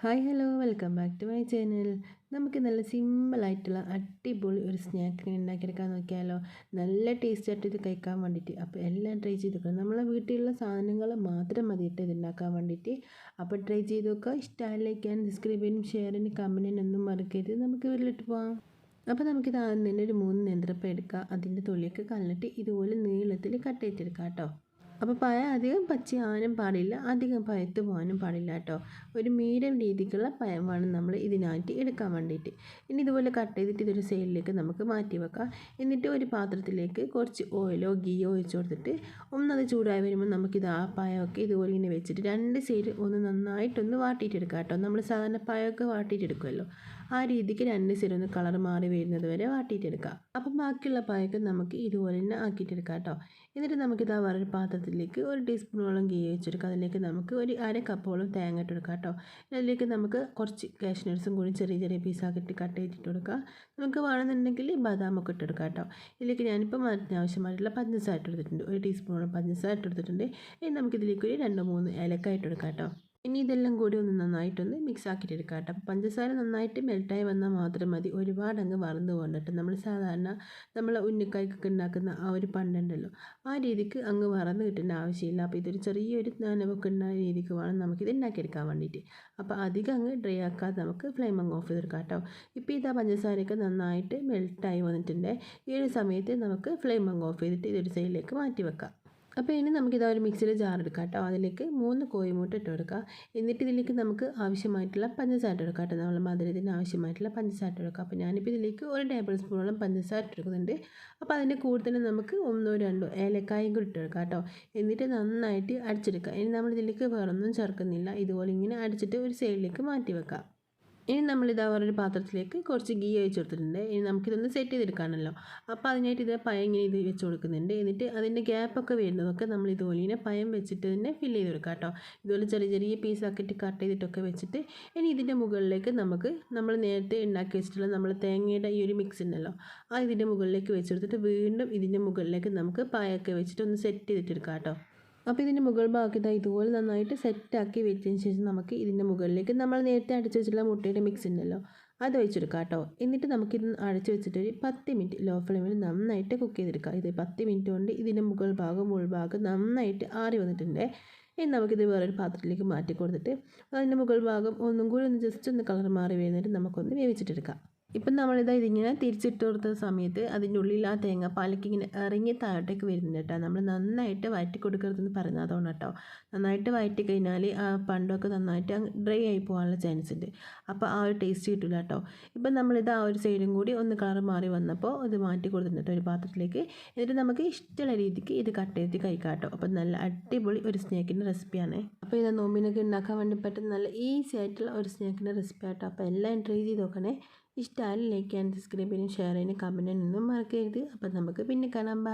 Hi hello welcome back to my channel. നമുക്ക് നല്ല സിമ്പിളായിട്ടുള്ള അടിപൊളി ഒരു സ്നാക്ക് ഉണ്ടാക്കിയെടുക്കാൻ നോക്കിയാലോ? നല്ല ടേസ്റ്റ് ആയിട്ട് ഇത് കഴിക്കാൻ വേണ്ടിയിട്ട്. അപ്പോൾ എല്ലാം ട്രൈ ചെയ്ത് നോക്കാം നമ്മളെ വീട്ടിലുള്ള സാധനങ്ങൾ മാത്രം മതിയിട്ട് ഇത് ഉണ്ടാക്കാൻ വേണ്ടിയിട്ട്. അപ്പോൾ ട്രൈ ചെയ്ത് നോക്കുക. ഇഷ്ടമായില്ലേക്കാൻ സബ്സ്ക്രൈബിനും ഷെയറിനും കമന്റിനും ഒന്നും മറക്കരുത്. നമുക്ക് വീട്ടിലിട്ട് പോകാം അപ്പോൾ നമുക്കിത് ആദ്യം തന്നെ ഒരു മൂന്ന് നേന്ത്രപ്പം എടുക്കുക അതിന്റെ തൊലിയൊക്കെ കളഞ്ഞിട്ട് ഇതുപോലെ നീളത്തിൽ കട്ട് ചെയ്തെടുക്കാം കേട്ടോ. അപ്പോൾ പഴ അധികം പച്ചയാനും പാടില്ല അധികം പയത്ത് പോകാനും പാടില്ല കേട്ടോ. ഒരു മീഡിയം രീതിക്കുള്ള പഴം വേണം നമ്മൾ ഇതിനായിട്ട് എടുക്കാൻ വേണ്ടിയിട്ട്. ഇനി ഇതുപോലെ കട്ട് ചെയ്തിട്ട് ഇതൊരു സൈഡിലേക്ക് നമുക്ക് മാറ്റി വെക്കാം. എന്നിട്ട് ഒരു പാത്രത്തിലേക്ക് കുറച്ച് ഓയിലോ ഗീയോ ഒഴിച്ച് കൊടുത്തിട്ട് ഒന്നത് ചൂടായി വരുമ്പോൾ നമുക്കിത് ആ പഴമൊക്കെ ഇതുപോലെ ഇങ്ങനെ വെച്ചിട്ട് രണ്ട് സൈഡ് ഒന്ന് നന്നായിട്ടൊന്ന് വാട്ടിയിട്ടെടുക്കാം കേട്ടോ. നമ്മൾ സാധാരണ പഴമൊക്കെ വാട്ടിയിട്ടെടുക്കുമല്ലോ. ആ രീതിക്ക് രണ്ട് സൈഡ് ഒന്ന് കളർ മാറി വരുന്നത് വരെ വാട്ടിയിട്ടെടുക്കാം. അപ്പം ബാക്കിയുള്ള പായൊക്കെ നമുക്ക് ഇതുപോലെ തന്നെ ആക്കിയിട്ടെടുക്കാം കേട്ടോ എന്നിട്ട് നമുക്കിത് ആ വേറൊരു പാത്രത്തിലേക്ക് ഒരു ടീസ്പൂണോളം ഗീ വെച്ചെടുക്കാം. അതിലേക്ക് നമുക്ക് ഒരു അര കപ്പോളം തേങ്ങ ഇട്ട് കൊടുക്കാം കേട്ടോ അതിലേക്ക് നമുക്ക് കുറച്ച് കാഷ്നട്സും കൂടി ചെറിയ ചെറിയ പീസാക്കിയിട്ട് കട്ട് ചെയ്തിട്ട് കൊടുക്കുക നമുക്ക് വേണമെന്നുണ്ടെങ്കിൽ ബദാമൊക്കെ ഇട്ട് ഇട്ടെടുക്കാം കേട്ടോ ഇതിലേക്ക് ഞാനിപ്പോൾ മധുരത്തിന് ആവശ്യമായിട്ടുള്ള പഞ്ചസാര ഇട്ടെടുത്തിട്ടുണ്ട് ഒരു ടീസ്പൂണോളം പഞ്ചസാര ഇട്ടെടുത്തിട്ടുണ്ട് ഇനി നമുക്കിതിലേക്ക് ഒരു രണ്ട് മൂന്ന് ഏലക്ക ഇട്ട് കൊടുക്കാം കേട്ടോ ഇനി ഇതെല്ലാം കൂടി ഒന്ന് നന്നായിട്ടൊന്ന് മിക്സ് ആക്കിയിട്ട് എടുക്കാം കേട്ടോ പഞ്ചസാര നന്നായിട്ട് മെൽട്ടായി വന്നാൽ മാത്രം മതി. ഒരുപാട് അങ്ങ് വറന്ന് പോകണ്ടിട്ട് നമ്മൾ സാധാരണ നമ്മൾ ഉന്നക്കായ്ക്കൊക്കെ ഉണ്ടാക്കുന്ന ആ ഒരു പണ്ടുണ്ടല്ലോ. ആ രീതിക്ക് അങ്ങ് വറന്ന് കിട്ടേണ്ട ആവശ്യമില്ല. അപ്പോൾ ഇതൊരു ചെറിയൊരു നനവൊക്കെ ഉണ്ടായ രീതിക്ക് വേണം നമുക്കിത് ഉണ്ടാക്കിയെടുക്കാൻ വേണ്ടിയിട്ട്. അപ്പോൾ അധികം അങ്ങ് ഡ്രൈ ആക്കാതെ നമുക്ക് ഫ്ലെയിം അങ്ങ് ഓഫ് ചെയ്തെടുക്കാം കേട്ടോ. ഇപ്പോൾ ഇതാ പഞ്ചസാരയൊക്കെ നന്നായിട്ട് മെൽട്ടായി വന്നിട്ടുണ്ട്. ഈ ഒരു സമയത്ത് നമുക്ക് ഫ്ലെയിം അങ്ങ് ഓഫ് ചെയ്തിട്ട് ഇതൊരു സൈഡിലേക്ക് മാറ്റി വെക്കാം. അപ്പോൾ ഇനി നമുക്കിതാ ഒരു മിക്സിയിൽ ജാർ എടുക്കാം കേട്ടോ. അതിലേക്ക് മൂന്ന് കോഴിമുട്ട ഇട്ട് കൊടുക്കുക എന്നിട്ട് ഇതിലേക്ക് നമുക്ക് ആവശ്യമായിട്ടുള്ള പഞ്ചസാര കൊടുക്കാം കേട്ടോ. നമ്മൾ മധുരത്തിന് ആവശ്യമായിട്ടുള്ള പഞ്ചസാര ഇട്ട് കൊടുക്കുക അപ്പോൾ ഞാനിപ്പോൾ ഇതിലേക്ക് ഒരു ടേബിൾ സ്പൂണോളം പഞ്ചസാര ഇട്ട് കൊടുക്കുന്നുണ്ട്. അപ്പോൾ അതിന്റെ കൂടുതൽ നമുക്ക് ഒന്നോ രണ്ടോ ഏലക്കായും കൂടി ഇട്ട് കൊടുക്കാം കേട്ടോ. എന്നിട്ട് നന്നായിട്ട് അടിച്ചെടുക്കുക ഇനി നമ്മൾ ഇതിലേക്ക് വേറൊന്നും ചേർക്കുന്നില്ല. ഇതുപോലെ ഇങ്ങനെ അടിച്ചിട്ട് ഒരു സൈഡിലേക്ക് മാറ്റി വെക്കാം. ഇനി നമ്മളിതാ ഒരു പാത്രത്തിലേക്ക് കുറച്ച് ഗീ ഒഴിച്ച് കൊടുത്തിട്ടുണ്ട് ഇനി നമുക്കിതൊന്ന് സെറ്റ് ചെയ്തെടുക്കാണല്ലോ. അപ്പോൾ അതിനായിട്ട് ഇത് പയം ഇങ്ങനെ ഇത് വെച്ച് കൊടുക്കുന്നുണ്ട്. എന്നിട്ട് അതിന്റെ ഗ്യാപ്പൊക്കെ വരുന്നതൊക്കെ നമ്മൾ ഇതുപോലെ ഇങ്ങനെ പയം വെച്ചിട്ട് തന്നെ ഫില്ല് ചെയ്ത് കൊടുക്കാം കേട്ടോ. ഇതുപോലെ ചെറിയ ചെറിയ പീസാക്കിയിട്ട് കട്ട് ചെയ്തിട്ടൊക്കെ വെച്ചിട്ട് ഇനി ഇതിന്റെ മുകളിലേക്ക് നമുക്ക് നമ്മൾ നേരത്തെ ഉണ്ടാക്കി വെച്ചിട്ടുള്ള നമ്മൾ തേങ്ങയുടെ ഈ ഒരു മിക്സ് ഉണ്ടല്ലോ ആ ഇതിന്റെ മുകളിലേക്ക് വെച്ച് കൊടുത്തിട്ട് വീണ്ടും ഇതിന്റെ മുകളിലേക്ക് നമുക്ക് പായൊക്കെ വെച്ചിട്ട് ഒന്ന് സെറ്റ് ചെയ്തിട്ടെടുക്കാം കേട്ടോ. അപ്പോൾ ഇതിന്റെ മുകൾ ഭാഗത്ത് ഇതാ ഇതുപോലെ നന്നായിട്ട് സെറ്റാക്കി വെച്ചതിന് ശേഷം നമുക്ക് ഇതിന്റെ മുകളിലേക്ക് നമ്മൾ നേരത്തെ അടിച്ച് വെച്ചിട്ടുള്ള മുട്ടയുടെ മിക്സ് ഉണ്ടല്ലോ അത് വെച്ചെടുക്കാം കേട്ടോ. എന്നിട്ട് നമുക്കിത് അടച്ച് വെച്ചിട്ട് ഒരു പത്ത് മിനിറ്റ് ലോ ഫ്ലെയിമിൽ നന്നായിട്ട് കുക്ക് ചെയ്തെടുക്കാം. ഇത് പത്ത് മിനിറ്റ് കൊണ്ട് ഇതിന്റെ മുകൾ ഭാഗം ഉൾഭാഗം നന്നായിട്ട് ആറി വന്നിട്ടുണ്ട്. ഇനി നമുക്കിത് വേറൊരു പാത്രത്തിലേക്ക് മാറ്റി കൊടുത്തിട്ട് അതിന്റെ മുകൾ ഭാഗം ഒന്നും കൂടി ഒന്ന് ജസ്റ്റ് ഒന്ന് കളർ മാറി വരുന്നിട്ട് നമുക്കൊന്ന് വേവിച്ചിട്ടെടുക്കാം. ഇപ്പം നമ്മളിതാ ഇതിങ്ങനെ തിരിച്ചിട്ട് കൊടുത്ത സമയത്ത് അതിന്റെ ഉള്ളിൽ ആ തേങ്ങാപ്പാലൊക്കെ ഇങ്ങനെ ഇറങ്ങി താഴോട്ടേക്ക് വരുന്നുണ്ട് കേട്ടോ. നമ്മൾ നന്നായിട്ട് വഴറ്റി കൊടുക്കരുതെന്ന് പറഞ്ഞു അതുകൊണ്ട് കേട്ടോ. നന്നായിട്ട് വഴറ്റി കഴിഞ്ഞാൽ ആ പണ്ടൊക്കെ നന്നായിട്ട് ഡ്രൈ ആയി പോകാനുള്ള ചാൻസ് ഉണ്ട്. അപ്പോൾ ആ ഒരു ടേസ്റ്റ് കിട്ടില്ല കേട്ടോ. ഇപ്പം നമ്മളിത് ആ ഒരു സൈഡും കൂടി ഒന്ന് കളർ മാറി വന്നപ്പോൾ ഇത് മാറ്റി കൊടുത്തിട്ടുണ്ട് ഒരു പാത്രത്തിലേക്ക്. എന്നിട്ട് നമുക്ക് ഇഷ്ടമുള്ള രീതിക്ക് ഇത് കട്ട് ചെയ്ത് കഴിക്കാം കേട്ടോ. അപ്പം നല്ല അടിപൊളി ഒരു സ്നേക്കിന്റെ റെസിപ്പിയാണ്. അപ്പോൾ ഇത് നോമ്പിനൊക്കെ ഉണ്ടാക്കാൻ വേണ്ടി പറ്റുന്ന നല്ല ഈസി ആയിട്ടുള്ള ഒരു സ്നാക്കിന്റെ റെസിപ്പി ആട്ടോ. അപ്പോൾ എല്ലാം ട്രൈ ചെയ്ത് നോക്കണേ. ഇഷ്ടമായി ലൈക്ക് ചെയ്യാൻ സബ്സ്ക്രൈബ് ചെയ്യാനും ഷെയർ ചെയ്യാനും കമന്റ് ഒന്നും മറക്കരുത്. അപ്പോൾ നമുക്ക് പിന്നെ കാണാം.